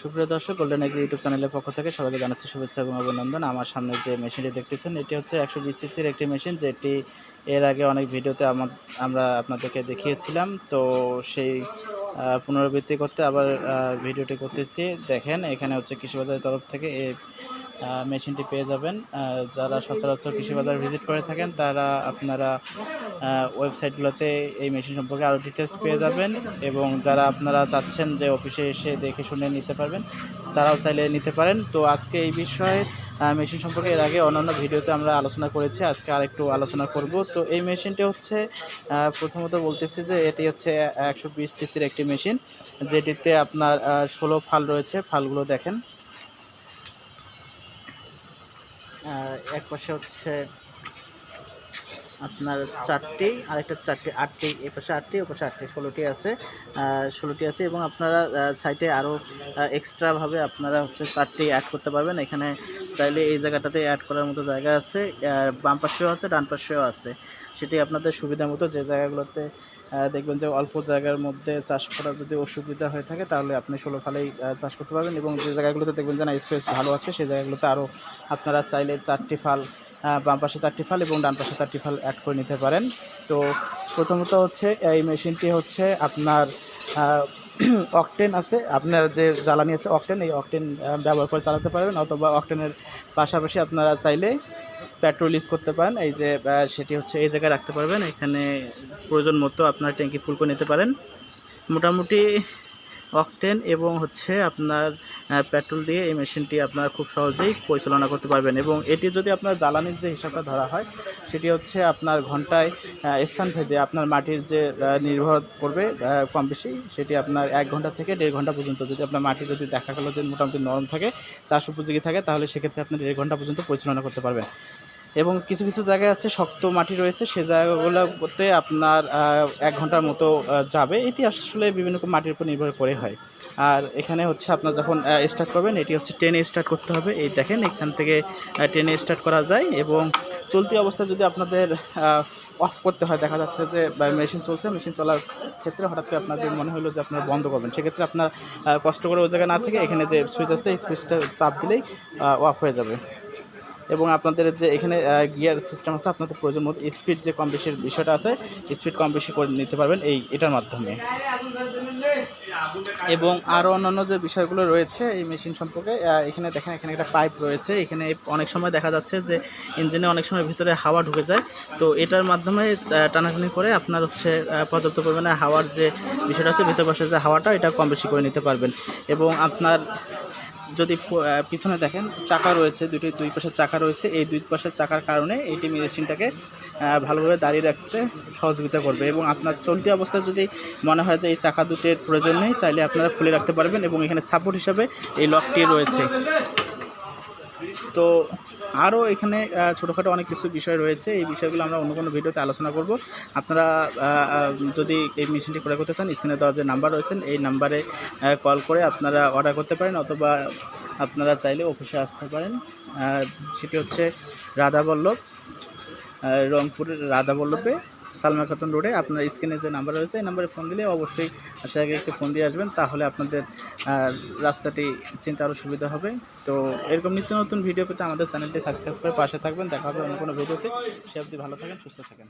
সুপ্রিয় দর্শক golden agri YouTube চ্যানেলের পক্ষ থেকে সবাইকে জানাচ্ছি শুভেচ্ছা এবং অভিনন্দন। আমার সামনে যে মেশিনটি দেখতেছেন, এটি হচ্ছে একশো বিশ সিসির একটি মেশিন, যেটি এর আগে অনেক ভিডিওতে আমার আপনাদেরকে দেখিয়েছিলাম। তো সেই পুনরাবৃত্তি করতে আবার ভিডিওটি করতেছি। দেখেন, এখানে হচ্ছে কৃষি বাজারের তরফ থেকে মেশিনটি পেয়ে যাবেন। যারা সচরাচর কৃষি বাজার ভিজিট করে থাকেন, তারা আপনারা ওয়েবসাইটগুলোতে এই মেশিন সম্পর্কে আরও ডিটেলস পেয়ে যাবেন এবং যারা আপনারা চাচ্ছেন যে অফিসে এসে দেখে শুনে নিতে পারবেন, তারাও চাইলে নিতে পারেন। তো আজকে এই বিষয়ে মেশিন সম্পর্কে এর আগে অন্যান্য ভিডিওতে আমরা আলোচনা করেছি, আজকে আরেকটু আলোচনা করব। তো এই মেশিনটি হচ্ছে প্রথমত বলতেছি যে এটি হচ্ছে একশো বিশ সিসির একটি মেশিন, যেটিতে আপনার ষোলো ফাল রয়েছে। ফালগুলো দেখেন। এক পাশে হচ্ছে আপনার চারটি, আরেকটা চারটি, আটটি, এ পাশে আটটি, ও পাশে আটটি, ষোলোটি আছে। ষোলোটি আছে এবং আপনারা সাইটে আরও এক্সট্রাভাবে আপনারা হচ্ছে চারটি অ্যাড করতে পারবেন। এখানে চাইলে এই জায়গাটাতে অ্যাড করার মতো জায়গা আছে। বাম পাশেও আছে, ডান পাশেও আছে। সেটি আপনাদের সুবিধা মতো যে জায়গাগুলোতে দেখবেন যে অল্প জায়গার মধ্যে চাষ করা যদি অসুবিধা হয়ে থাকে, তাহলে আপনি ষোলো ফালেই চাষ করতে পারবেন এবং যে জায়গাগুলোতে দেখবেন যে না স্পেস ভালো আছে, সেই জায়গাগুলোতে আরও আপনারা চাইলে চারটি ফাল বাম পাশে চারটি ফাল এবং ডান পাশে চারটি ফাল অ্যাড করে নিতে পারেন। তো প্রথমত হচ্ছে এই মেশিনটি হচ্ছে আপনার অকটেন আছে, আপনার যে জ্বালানি আছে অকটেন, এই অকটেন ব্যবহার করে চালাতে পারবেন অথবা অকটেনের পাশাপাশি আপনারা চাইলে পেট্রোল ইউজ করতে পারেন। এই যে সেটি হচ্ছে এই জায়গায় রাখতে পারবেন। এখানে প্রয়োজন মতো আপনার ট্যাঙ্কি ফুল করে নিতে পারেন। মোটামুটি অকটেন এবং হচ্ছে আপনার পেট্রোল দিয়ে এই মেশিনটি আপনারা খুব সহজেই পরিচালনা করতে পারবেন এবং এটি যদি আপনার জ্বালানির যে হিসাবটা ধরা হয়, সেটি হচ্ছে আপনার ঘন্টায় স্থান ভেদে আপনার মাটির যে নির্ভর করবে কম বেশি, সেটি আপনার এক ঘণ্টা থেকে দেড় ঘণ্টা পর্যন্ত। যদি আপনার মাটি যদি দেখা গেলো যে মোটামুটি নরম থাকে, চাষ উপযোগী থাকে, তাহলে সেক্ষেত্রে আপনি দেড় ঘণ্টা পর্যন্ত পরিচালনা করতে পারবেন। এবং কিছু কিছু জায়গায় আছে, শক্ত মাটি রয়েছে, সে জায়গাগুলোতে আপনার এক ঘণ্টার মতো যাবে। এটি আসলে বিভিন্ন রকম মাটির উপর নির্ভর করে হয়। আর এখানে হচ্ছে আপনার যখন স্টার্ট করবেন, এটি হচ্ছে ট্রেনে স্টার্ট করতে হবে। এই দেখেন, এখান থেকে ট্রেনে স্টার্ট করা যায় এবং চলতি অবস্থায় যদি আপনাদের অফ করতে হয়, দেখা যাচ্ছে যে মেশিন চলছে মেশিন চলার ক্ষেত্রে হঠাৎ করে আপনাদের মনে হলো যে, আপনারা বন্ধ করবেন। সেক্ষেত্রে আপনার কষ্ট করে ওই জায়গায় না থেকে এখানে যে সুইচ আছে, এই সুইচটা চাপ দিলেই অফ হয়ে যাবে। এবং আপনাদের যে এখানে গিয়ার সিস্টেম আছে, আপনাদের প্রয়োজন মতো স্পিড যে কম বেশির বিষয়টা আছে স্পিড কম বেশি করে নিতে পারবেন এই, এটার মাধ্যমে। এবং আরও অন্যান্য যে বিষয়গুলো রয়েছে এই মেশিন সম্পর্কে এখানে দেখেন, এখানে একটা পাইপ রয়েছে। এখানে অনেক সময় দেখা যাচ্ছে যে ইঞ্জিনে অনেক সময় ভিতরে হাওয়া ঢুকে যায়। তো এটার মাধ্যমে টানাটানি করে আপনার হচ্ছে পর্যাপ্ত পরিমাণে হাওয়ার যে বিষয়টা আছে, ভিতর পাশে যে হাওয়াটা, এটা কম বেশি করে নিতে পারবেন। এবং আপনার যদি পিছনে দেখেন, চাকা রয়েছে, দুটি, দুই পাশের চাকা রয়েছে, এই দুই পাশের চাকার কারণে এটি মেশিনটাকে ভালোভাবে দাঁড়িয়ে রাখতে সহযোগিতা করবে এবং আপনার চলতি অবস্থায় যদি মনে হয় যে এই চাকা দুটির প্রয়োজন নেই, চাইলে আপনারা খুলে রাখতে পারবেন এবং এখানে সাপোর্ট হিসাবে এই লকটি রয়েছে। তো আরও এখানে ছোটোখাটো অনেক কিছু বিষয় রয়েছে। এই বিষয়গুলো আমরা অন্য কোনো ভিডিওতে আলোচনা করব। আপনারা যদি এই মেশিনটি ক্রয় করতে চান স্ক্রিনে দেওয়া যে নাম্বার রয়েছেন এই নাম্বারে কল করে আপনারা অর্ডার করতে পারেন অথবা আপনারা চাইলে অফিসে আসতে পারেন। সেটি হচ্ছে রাধাবল্লভ রংপুরের রাধাবল্লভে। সালমা খাতুন রোডে আপনার স্ক্রিনে যে নাম্বার রয়েছে, এই নাম্বারে ফোন দিলে অবশ্যই সেখানে একটু ফোন দিয়ে আসবেন। তাহলে আপনাদের রাস্তাটি চিন্তা আরও সুবিধা হবে। তো এরকম নিত্য নতুন ভিডিও পেতে আমাদের চ্যানেলটি সাবস্ক্রাইব করে পাশে থাকবেন। দেখা হবে অন্য কোনো ভিডিওতে সে অবধি ভালো থাকেন, সুস্থ থাকেন।